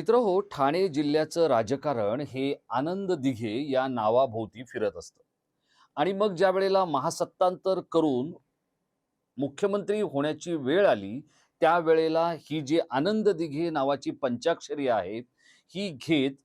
मित्र हो ठाणे जिल्ह्याचं राजकारण हे आनंद दिघे या नावाभोवती फिरत असतं. आणि मग ज्या वेळेला महासत्तांतर करून मुख्यमंत्री होण्याची वेळ आली त्यावेळेला ही जी आनंद दिघे नावाची पंचाक्षरी आहे ही घेत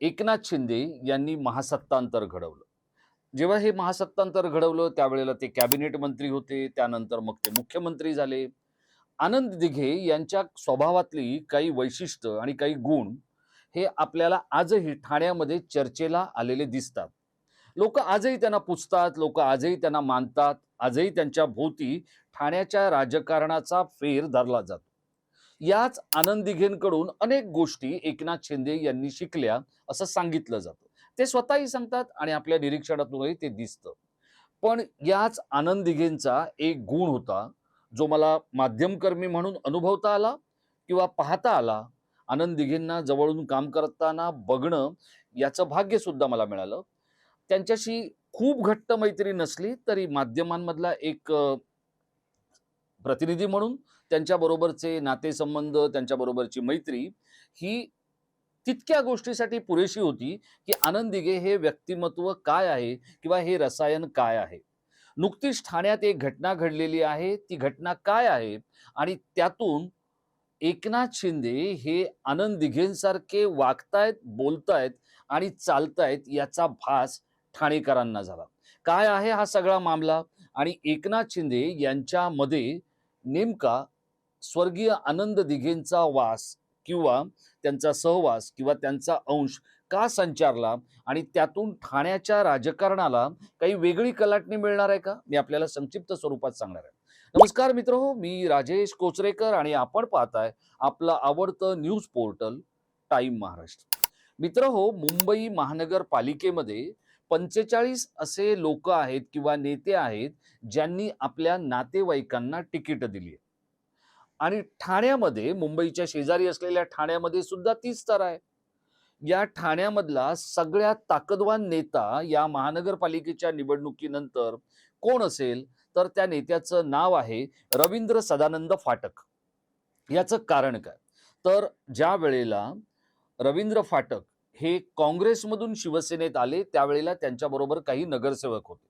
एकनाथ शिंदे यांनी महासत्तांतर घडवलं. जेव्हा हे महासत्तांतर घडवलं त्यावेळेला ते कॅबिनेट मंत्री होते त्यानंतर मग ते मुख्यमंत्री झाले. आनंद दिघे यांच्या स्वभावातली काही वैशिष्ट्य आणि काही गुण हे आपल्याला आजही ठाण्यामध्ये चर्चेला आलेले दिसतात. लोक आजही त्यांना पुजतात लोक आजही त्यांना मानतात आजही त्यांच्या भोवती ठाण्याच्या राजकारणाचा फेर धरला जातो. याच आनंद दिघेंकडून अनेक गोष्टी एकनाथ शिंदे यांनी शिकल्या असं सांगितलं जातं. ते स्वतःही सांगतात आणि आपल्या निरीक्षणातूनही ते दिसतं. पण याच आनंद दिघेंचा एक गुण होता जो मला माध्यमकर्मी म्हणून अनुभवता आला किंवा पाहता आला आनंद दिघेंना जवळून काम करताना बघणं याचं भाग्य सुद्धा मला मिळालं. त्यांच्याशी खूप घट्ट मैत्री नसली तरी माध्यमांमधला एक प्रतिनिधी म्हणून त्यांच्याबरोबरचे नातेसंबंध त्यांच्याबरोबरची मैत्री ही तितक्या गोष्टीसाठी पुरेशी होती की आनंद दिघे हे व्यक्तिमत्व काय आहे किंवा हे रसायन काय आहे? नुकतीच ठाण्यात एक घटना घडलेली आहे. ती घटना काय आहे? आणि त्यातून एकनाथ शिंदे हे आनंद दिघेंसारखे वागतायत बोलतायत आणि चालतायत याचा भास ठाणेकरांना झाला. काय आहे हा सगळा मामला? आणि एकनाथ शिंदे यांच्यामध्ये नेमका स्वर्गीय आनंद दिघेंचा वास किंवा त्यांचा सहवास किंवा त्यांचा अंश का संचारला आणि त्यातून ठाण्याच्या राजकारणाला काही वेगळी कलाटणी मिळणार आहे का? मी आपल्याला संक्षिप्त स्वरूपात सांगणार आहे. नमस्कार मित्र हो मी राजेश कोचरेकर आणि आपण पाहताय आपलं आवडतं न्यूज पोर्टल टाइम महाराष्ट्र. मित्र हो मुंबई महानगरपालिकेमध्ये पंचेचाळीस असे लोक आहेत किंवा नेते आहेत ज्यांनी आपल्या नातेवाईकांना तिकीट दिली आहे आणि ठाण्यामध्ये मुंबईच्या शेजारी असलेल्या ठाण्यामध्ये सुद्धा तीच तर आहे. या ठाण्यामधला सगळ्यात ताकदवान नेता या महानगरपालिकेच्या निवडणुकीनंतर कोण असेल? तर त्या नेत्याचं नाव आहे रवींद्र सदानंद फाटक. याचं कारण काय? तर ज्या वेळेला रवींद्र फाटक हे काँग्रेसमधून शिवसेनेत आले त्यावेळेला त्यांच्याबरोबर काही नगरसेवक होते.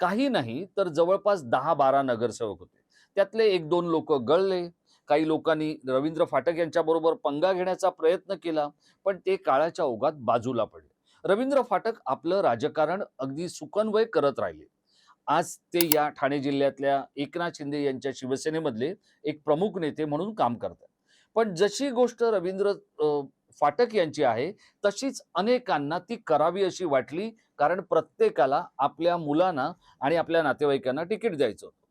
काही नाही तर जवळपास दहा बारा नगरसेवक होते. त्यातले एक दोन लोक गळले. काही लोकांनी रवींद्र फाटक यांच्याबरोबर पंगा घेण्याचा प्रयत्न केला पण ते काळाच्या ओघात बाजूला पडले. रवींद्र फाटक आपलं राजकारण अगदी सुखन्वय करत राहिले. आज ते या ठाणे जिल्ह्यातल्या एकनाथ शिंदे यांच्या शिवसेनेमधले एक प्रमुख नेते म्हणून काम करतात. पण जशी गोष्ट रवींद्र फाटक यांची आहे तशीच अनेकांना ती करावी अशी वाटली कारण प्रत्येकाला आपल्या मुलांना आणि आपल्या नातेवाईकांना तिकीट द्यायचं होतं.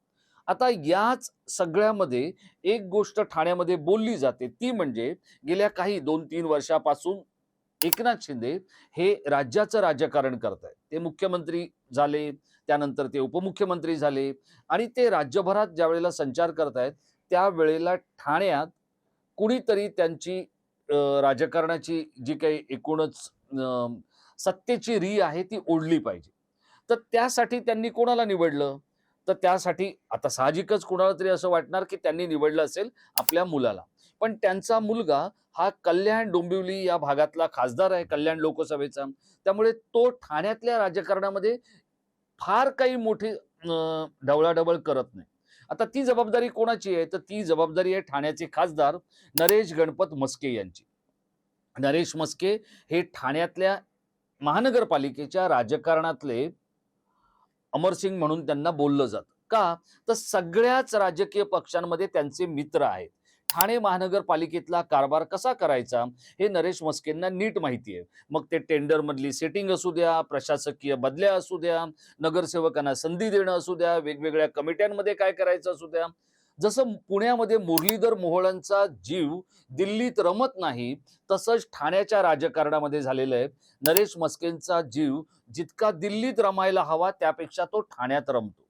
आता याच सगळ्यामध्ये एक गोष्ट ठाण्यामध्ये बोलली जाते. ती म्हणजे गेल्या काही दोन तीन वर्षापासून एकनाथ शिंदे हे राज्याचं राजकारण करत आहेत ते मुख्यमंत्री झाले त्यानंतर ते उपमुख्यमंत्री झाले आणि ते राज्यभरात ज्या वेळेला संचार आहेत त्यावेळेला ठाण्यात कुणीतरी त्यांची राजकारणाची जी काही एकूणच सत्तेची री आहे ती ओढली पाहिजे. तर त्यासाठी त्यांनी कोणाला निवडलं? तर त्यासाठी आता साहजिकच कुणाला तरी असं वाटणार की त्यांनी निवडलं असेल आपल्या मुलाला. पण त्यांचा मुलगा हा कल्याण डोंबिवली या भागातला खासदार आहे कल्याण लोकसभेचा. त्यामुळे तो ठाण्यातल्या राजकारणामध्ये फार काही मोठी ढवळाढवळ करत नाही. आता ती जबाबदारी कोणाची आहे? तर ती जबाबदारी आहे ठाण्याचे खासदार नरेश गणपत मस्के यांची. नरेश मस्के हे ठाण्यातल्या महानगरपालिकेच्या राजकारणातले अमरसिंग म्हणून त्यांना बोललं जातं. का? तर सगळ्याच राजकीय पक्षांमध्ये त्यांचे मित्र आहेत. ठाणे महानगरपालिकेतला कारभार कसा करायचा? हे नरेश मस्केंना नीट माहिती आहे. मग ते टेंडरमधली सेटिंग असू द्या प्रशासकीय बदल्या असू द्या नगरसेवकांना संधी देणं असू द्या वेगवेगळ्या कमिट्यांमध्ये काय करायचं असू द्या. जसं पुण्यामध्ये मुरलीधर मोहोळांचा जीव दिल्लीत रमत नाही तसंच ठाण्याच्या राजकारणामध्ये झालेलं आहे. नरेश मस्केंचा जीव जितका दिल्लीत रमायला हवा त्यापेक्षा तो ठाण्यात रमतो.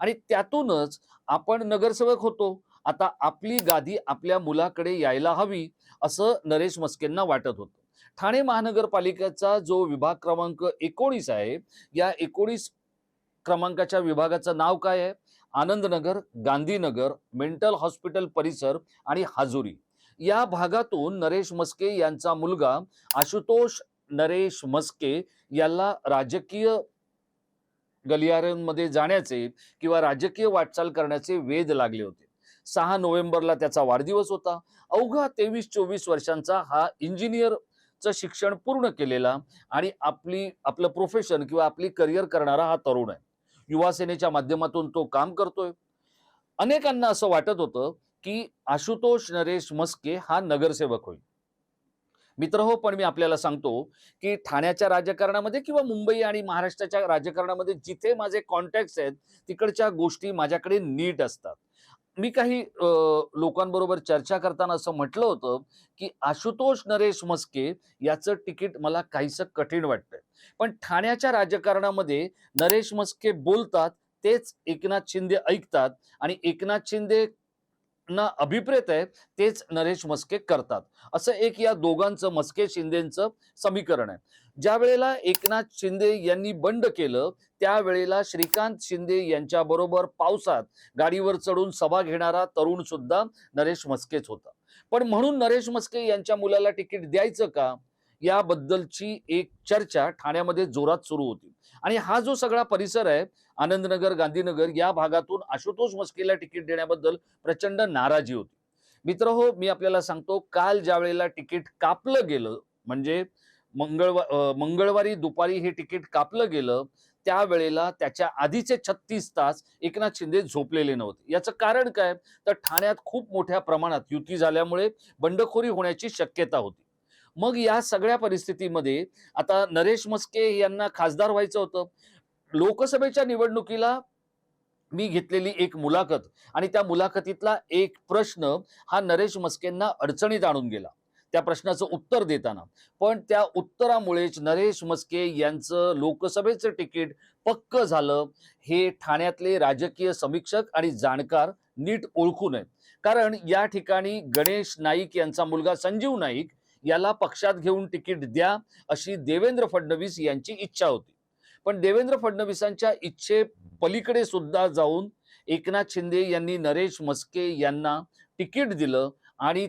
आणि त्यातूनच आपण नगरसेवक होतो. आता आपली गादी आपल्या मुलाकडे यायला हवी असं नरेश मस्केंना वाटत होतं. ठाणे महानगरपालिकेचा जो विभाग क्रमांक एकोणीस आहे या एकोणीस क्रमांकाच्या विभागाचं नाव काय आहे? आनंदनगर गांधीनगर मेंटल हॉस्पिटल परिसर आणि हाजुरी. या भागातून नरेश मस्के यांचा मुलगा आशुतोष नरेश मस्के याला राजकीय गलियारांमध्ये जाण्याचे किंवा राजकीय वाटचाल करण्याचे वेध लागले होते. सहा नोव्हेंबरला त्याचा वाढदिवस होता. अवघा तेवीस चोवीस वर्षांचा हा इंजिनियरचं शिक्षण पूर्ण केलेला आणि आपली आपलं प्रोफेशन किंवा आपली करिअर करणारा हा तरुण आहे. युवा सेनेच्या माध्यमातून तो काम करतोय. अनेकांना असं वाटत होतं की आशुतोष नरेश मस्के हा नगरसेवक होईल. मित्र हो पण मी आपल्याला सांगतो की ठाण्याच्या राजकारणामध्ये किंवा मुंबई आणि महाराष्ट्राच्या राजकारणामध्ये जिथे माझे कॉन्टॅक्ट आहेत तिकडच्या गोष्टी माझ्याकडे नीट असतात. मी काही लोकांबरोबर चर्चा करताना असं म्हटलं होतं की आशुतोष नरेश मस्के याचं तिकीट मला काहीसं कठीण वाटतंय. पण ठाण्याच्या राजकारणामध्ये नरेश मस्के बोलतात तेच एकनाथ शिंदे ऐकतात आणि एकनाथ शिंदे ना अभिप्रेत आहे तेच नरेश मस्के करतात. असं एक या दोघांचं मस्के शिंदेचं समीकरण आहे. ज्या वेळेला एकनाथ शिंदे यांनी बंड केलं त्यावेळेला श्रीकांत शिंदे यांच्या बरोबर पावसात गाडीवर चढून सभा घेणारा तरुण सुद्धा नरेश मस्केच होता. पण म्हणून नरेश मस्के यांच्या मुलाला तिकीट द्यायचं का? याबद्दलची एक चर्चा ठाण्यामध्ये जोरात सुरू होती. आणि हा जो सगळा परिसर आहे आनंदनगर गांधीनगर या भागातून आशुतोष मस्केला तिकीट देण्याबद्दल प्रचंड नाराजी होती. मित्र हो मी आपल्याला सांगतो काल ज्या वेळेला तिकीट कापलं गेलं म्हणजे मंगळवार मंगळवारी दुपारी हे तिकीट कापलं गेलं त्यावेळेला त्याच्या आधीचे छत्तीस तास एकनाथ शिंदे झोपलेले नव्हते. याचं कारण काय? तर ठाण्यात खूप मोठ्या प्रमाणात युती झाल्यामुळे बंडखोरी होण्याची शक्यता होती. मग या सगळ्या परिस्थितीमध्ये आता नरेश मस्के यांना खासदार व्हायचं होतं. लोकसभेच्या निवडणुकीला मी घेतलेली एक मुलाखत आणि त्या मुलाखतीतला एक प्रश्न हा नरेश मस्केंना अडचणीत आणून गेला. त्या प्रश्नाचं उत्तर देताना. पण त्या उत्तरामुळेच नरेश मस्के यांचं लोकसभेचं तिकीट पक्क झालं. हे ठाण्यातले राजकीय समीक्षक आणि जाणकार नीट ओळखू नयेत. कारण या ठिकाणी गणेश नाईक यांचा मुलगा संजीव नाईक याला पक्षात घेऊन तिकीट द्या अशी देवेंद्र फडणवीस यांची इच्छा होती. पण देवेंद्र फडणवीसांच्या इच्छे पलीकडे सुद्धा जाऊन एकनाथ शिंदे यांनी नरेश मस्के यांना तिकीट दिलं आणि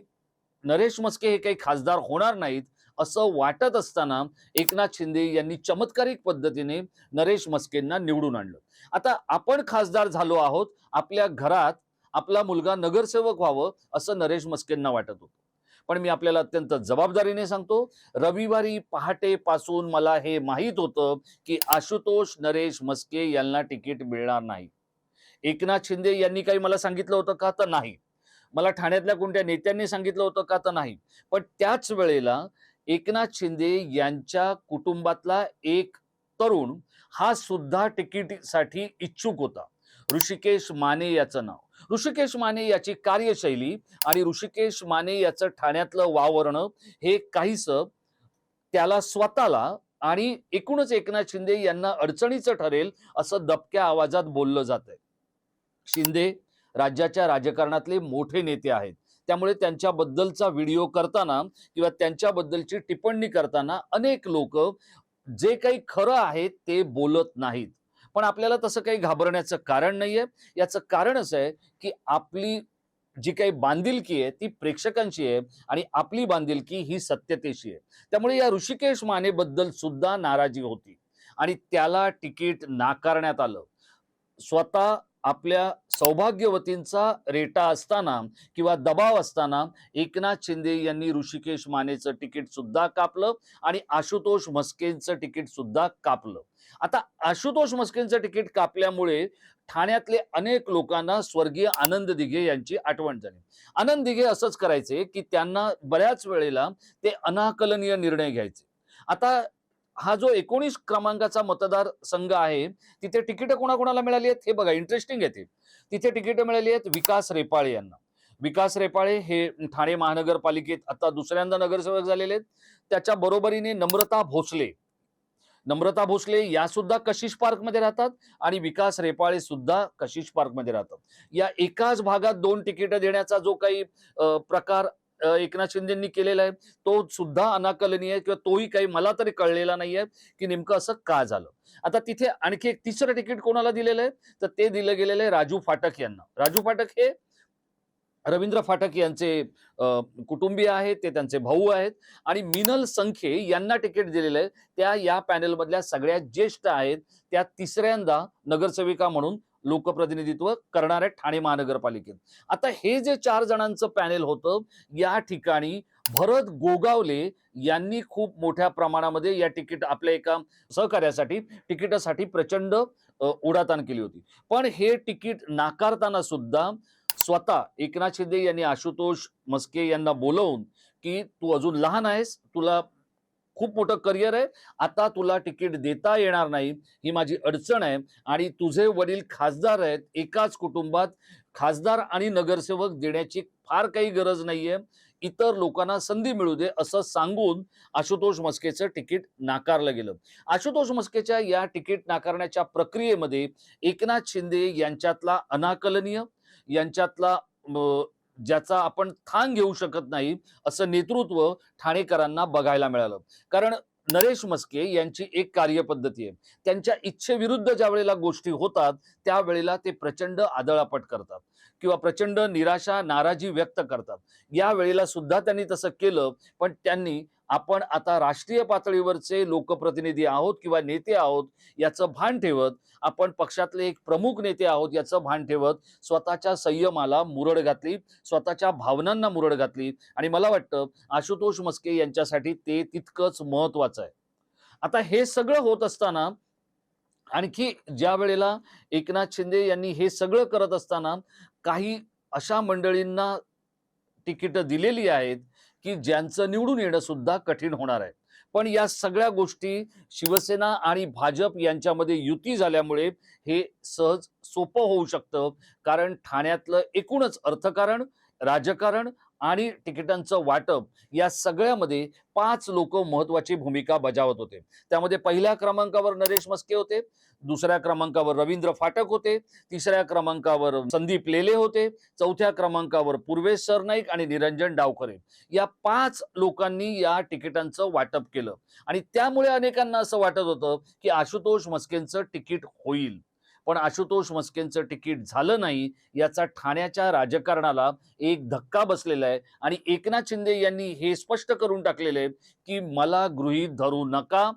नरेश मस्के हे काही खासदार होणार नाहीत असं वाटत असताना एकनाथ शिंदे यांनी चमत्कारिक पद्धतीने नरेश मस्केंना निवडून आणलं. आता आपण खासदार झालो आहोत आपल्या घरात आपला मुलगा नगरसेवक व्हावं असं नरेश मस्केंना वाटत होतं. पण मी आपल्याला अत्यंत जबाबदारीने सांगतो रविवारी पहाटे पासून मला हे माहीत होतं की आशुतोष नरेश मस्के यांना तिकीट मिळणार नाही. एकनाथ शिंदे यांनी काही मला सांगितलं होतं का तर नाही. मला ठाण्यातल्या कोणत्या नेत्यांनी सांगितलं होतं का तर नाही. पण त्याच वेळेला एकनाथ शिंदे यांच्या कुटुंबातला एक तरुण हा सुद्धा तिकीटसाठी इच्छुक होता. ऋषिकेश माने याचं नाव. ऋषिकेश माने याची कार्यशैली आणि ऋषिकेश माने याचं ठाण्यातलं वावरणं हे काहीस त्याला स्वतःला आणि एकूणच एकनाथ शिंदे यांना अडचणीचं ठरेल असं दबक्या आवाजात बोललं जात आहे शिंदे राज्याच्या राजकारणातले मोठे नेते आहेत. त्यामुळे त्यांच्याबद्दलचा व्हिडिओ करताना किंवा त्यांच्याबद्दलची टिप्पणी करताना अनेक लोक जे काही खरं आहे ते बोलत नाहीत. पण आपल्याला तसं काही घाबरण्याचं कारण नाहीये. याचं कारण असं आहे की आपली जी काही बांधिलकी आहे ती प्रेक्षकांची आहे आणि आपली बांधिलकी ही सत्यतेशी आहे. त्यामुळे या ऋषिकेश मानेबद्दल सुद्धा नाराजी होती आणि त्याला तिकीट नाकारण्यात आलं. स्वतः आपल्या सौभाग्यवतींचा रेटा असताना किंवा दबाव असताना एकनाथ शिंदे यांनी ऋषिकेश मानेचं तिकीट सुद्धा कापलं आणि आशुतोष मस्केंचं तिकीट सुद्धा कापलं. आता आशुतोष मस्केंचं तिकीट कापल्यामुळे ठाण्यातले अनेक लोकांना स्वर्गीय आनंद दिघे यांची आठवण झाली. आनंद दिघे असंच करायचे की त्यांना बऱ्याच वेळेला ते अनाकलनीय निर्णय घ्यायचे. आता हा जो एकोणीस क्रमांकाचा मतदार संघ आहे तिथे तिकीट कोणाकोणाला मिळाली आहेत? हे बघा इंटरेस्टिंग आहे ते. तिथे तिकीट मिळाली आहेत विकास रेपाळे यांना. विकास रेपाळे हे ठाणे महानगरपालिकेत आता दुसऱ्यांदा नगरसेवक झालेले आहेत. त्याच्या बरोबरीने नम्रता भोसले. नम्रता भोसले या सुद्धा कशिश पार्कमध्ये राहतात आणि विकास रेपाळे सुद्धा कशिश पार्कमध्ये राहतात. या एकाच भागात दोन तिकीट देण्याचा जो काही प्रकार एकनाथ शिंदेंनी केलेला आहे. तो सुद्धा अनाकलनीय आहे किंवा तोही काही मला तरी कळलेला नाहीये की नेमकं असं का झालं. आता तिथे आणखी एक तिसरं तिकीट कोणाला दिलेलं आहे? तर ते दिलं गेलेलं आहे राजू फाटक यांना. राजू फाटक हे रवींद्र फाटक यांचे कुटुंबीय आहेत ते त्यांचे भाऊ आहेत. आणि मिनल संखे यांना तिकीट दिलेलं आहे. त्या या पॅनेलमधल्या सगळ्यात ज्येष्ठ आहेत. त्या तिसऱ्यांदा नगरसेविका म्हणून लोकप्रतिनिधित्व करणारे ठाणे महानगरपालिकेत. आता हे जे चार जणांचं पॅनेल होतं या ठिकाणी भरत गोगावले यांनी खूप मोठ्या प्रमाणामध्ये या तिकीट आपल्या एका सहकार्यासाठी तिकिटासाठी प्रचंड उडाताण केली होती. पण हे तिकीट नाकारताना सुद्धा स्वतः एकनाथ शिंदे यांनी आशुतोष मस्के यांना बोलवून की तू अजून लहान आहेस तुला खूप मोठं करिअर आहे. आता तुला तिकीट देता येणार नाही ही माझी अडचण आहे. आणि तुझे वडील खासदार आहेत एकाच कुटुंबात खासदार आणि नगरसेवक देण्याची फार काही गरज नाहीये. इतर लोकांना संधी मिळू दे असं सांगून आशुतोष मस्केचं तिकीट नाकारलं गेलं. आशुतोष मस्केच्या या तिकीट नाकारण्याच्या प्रक्रियेमध्ये एकनाथ शिंदे यांच्यातला अनाकलनीय यांच्यातला ज्याचा आपण थांग घेऊ शकत नाही असं नेतृत्व ठाणेकरांना बघायला मिळालं. कारण नरेश मस्के यांची एक कार्यपद्धती आहे. त्यांच्या इच्छेविरुद्ध ज्या वेळेला गोष्टी होतात त्यावेळेला ते प्रचंड आदळापट करतात किंवा प्रचंड निराशा नाराजी व्यक्त करतात. या वेळेला सुद्धा त्यांनी तसं केलं पण त्यांनी आपण आता राष्ट्रीय पातळीवरचे लोकप्रतिनिधी आहोत किंवा नेते आहोत याचं भान ठेवत आपण पक्षातले एक प्रमुख नेते आहोत याचं भान ठेवत स्वतःच्या संयमाला मुरड घातली स्वतःच्या भावनांना मुरड घातली. आणि मला वाटतं आशुतोष मस्के यांच्यासाठी ते तितकंच महत्वाचं आहे. आता हे सगळं होत असताना आणखी ज्या वेळेला एकनाथ शिंदे यांनी हे सगळं करत असताना काही अशा मंडळींना तिकीट दिलेली आहेत की ज्यांचं निवडून येणं सुद्धा कठीण होणार आहे. पण या सगळ्या गोष्टी शिवसेना आणि भाजप यांच्यामध्ये युती झाल्यामुळे हे सहज सोपं होऊ शकतं. कारण ठाण्यातलं एकूणच अर्थकारण राजकारण आणि तिकिटांचं वाटप या सगळ्यामध्ये पाच लोक महत्वाची भूमिका बजावत होते. त्यामध्ये पहिल्या क्रमांकावर नरेश मस्के होते दुसऱ्या क्रमांकावर रवींद्र फाटक होते तिसऱ्या क्रमांकावर संदीप लेले होते चौथ्या क्रमांकावर पूर्वेश सरनाईक आणि निरंजन डावखरे. या पाच लोकांनी या तिकिटांचं वाटप केलं. आणि त्यामुळे अनेकांना असं वाटत होतं की आशुतोष मस्केंचं तिकीट होईल. पण आशुतोष मस्केंचं तिकीट झालं नाही याचा ठाण्याच्या राजकारणाला एक धक्का बसलेला आहे. आणि एकनाथ शिंदे यांनी हे स्पष्ट करून टाकलेले आहे की मला गृहीत धरू नका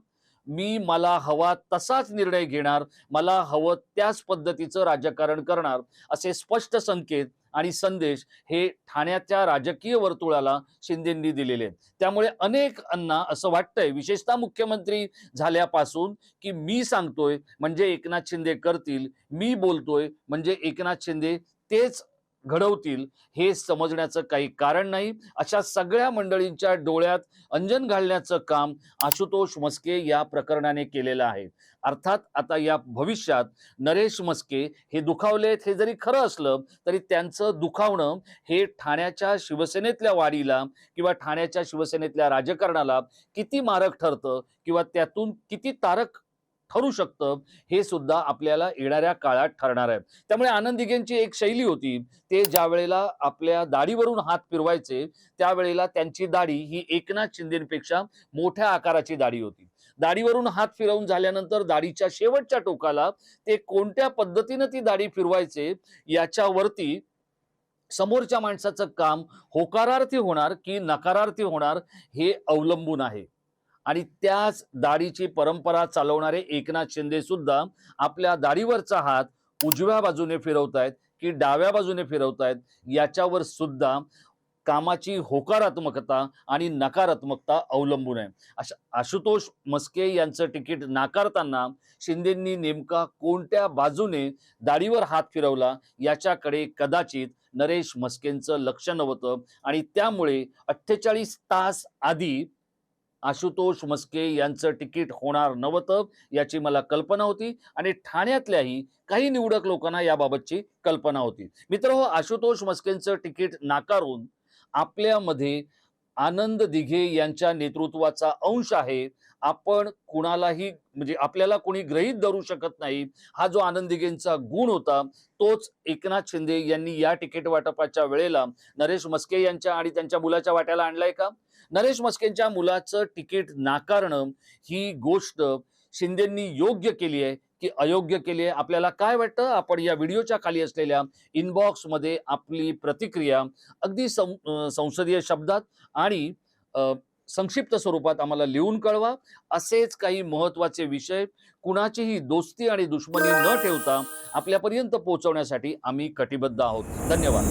मी मला हवा तसाच निर्णय घेणार मला हवं त्याच पद्धतीचं राजकारण करणार असे स्पष्ट संकेत आणि संदेश हे ठाण्याच्या राजकीय वर्तुळाला शिंदेंनी दिलेले. आहेत त्यामुळे अनेक अण्णा असं वाटतंय विशेषतः मुख्यमंत्री झाल्यापासून की मी सांगतोय म्हणजे एकनाथ शिंदे करतील मी बोलतोय म्हणजे एकनाथ शिंदे तेच घडवतील हे समजण्याचं काही कारण नाही. अशा सगळ्या मंडळींच्या डोळ्यात अंजन घालण्याचं काम आशुतोष मस्के या प्रकरणाने केलेलं आहे. अर्थात आता या भविष्यात नरेश मस्के हे दुखावलेत हे जरी खरं असलं तरी त्यांचं दुखावणं हे ठाण्याच्या शिवसेनेतल्या वाढीला किंवा ठाण्याच्या शिवसेनेतल्या राजकारणाला किती मारक ठरतं किंवा त्यातून किती तारक ठरू शकतं हे सुद्धा आपल्याला येणाऱ्या काळात ठरणार आहे. त्यामुळे आनंद दिघेंची एक शैली होती ते ज्या वेळेला आपल्या दाढीवरून हात फिरवायचे त्यावेळेला त्यांची दाढी ही एकनाथ शिंदेपेक्षा मोठ्या आकाराची दाढी होती. दाढीवरून हात फिरवून झाल्यानंतर दाढीच्या शेवटच्या टोकाला ते कोणत्या पद्धतीनं ती दाढी फिरवायचे याच्यावरती समोरच्या माणसाचं काम होकारार्थी होणार की नकारार्थी होणार हे अवलंबून आहे. आणि त्याच दाढीची परंपरा चालवणारे एकनाथ शिंदे सुद्धा आपल्या दाढीवरचा हात उजव्या बाजूने फिरवतायत की डाव्या बाजूने फिरवतायत याच्यावर सुद्धा कामाची होकारात्मकता आणि नकारात्मकता अवलंबून आहे. अशा आशुतोष मस्के यांचं तिकीट नाकारताना शिंदेंनी नेमका कोणत्या बाजूने दाढीवर हात फिरवला याच्याकडे कदाचित नरेश मस्केंचं लक्ष नव्हतं आणि त्यामुळे अठ्ठेचाळीस तास आधी आशुतोष मस्के यांचं तिकीट होणार नव्हतं याची मला कल्पना होती आणि ठाण्यातल्याही काही निवडक लोकांना याबाबतची कल्पना होती. मित्र हो आशुतोष मस्केंचं तिकीट नाकारून आपल्यामध्ये आनंद दिघे यांच्या नेतृत्वाचा अंश आहे. आपण कुणालाही म्हणजे आपल्याला कोणी ग्रहित धरू शकत नाही. हा जो आनंद दिघेंचा गुण होता तोच एकनाथ शिंदे यांनी या तिकीट वाटपाच्या वेळेला नरेश मस्के यांच्या आणि त्यांच्या मुलाच्या वाट्याला आणलाय का? नरेश मस्केंच्या मुलाचं तिकीट नाकारणं ही गोष्ट शिंदेंनी योग्य केली आहे की अयोग्य केली आहे? आपल्याला काय वाटतं? आपण या व्हिडिओच्या खाली असलेल्या इनबॉक्समध्ये आपली प्रतिक्रिया अगदी सं संसदीय शब्दात आणि संक्षिप्त स्वरूपात आम्हाला लिहून कळवा. असेच काही महत्त्वाचे विषय कुणाचीही दोस्ती आणि दुश्मनी न ठेवता आपल्यापर्यंत पोहोचवण्यासाठी आम्ही कटिबद्ध आहोत. धन्यवाद.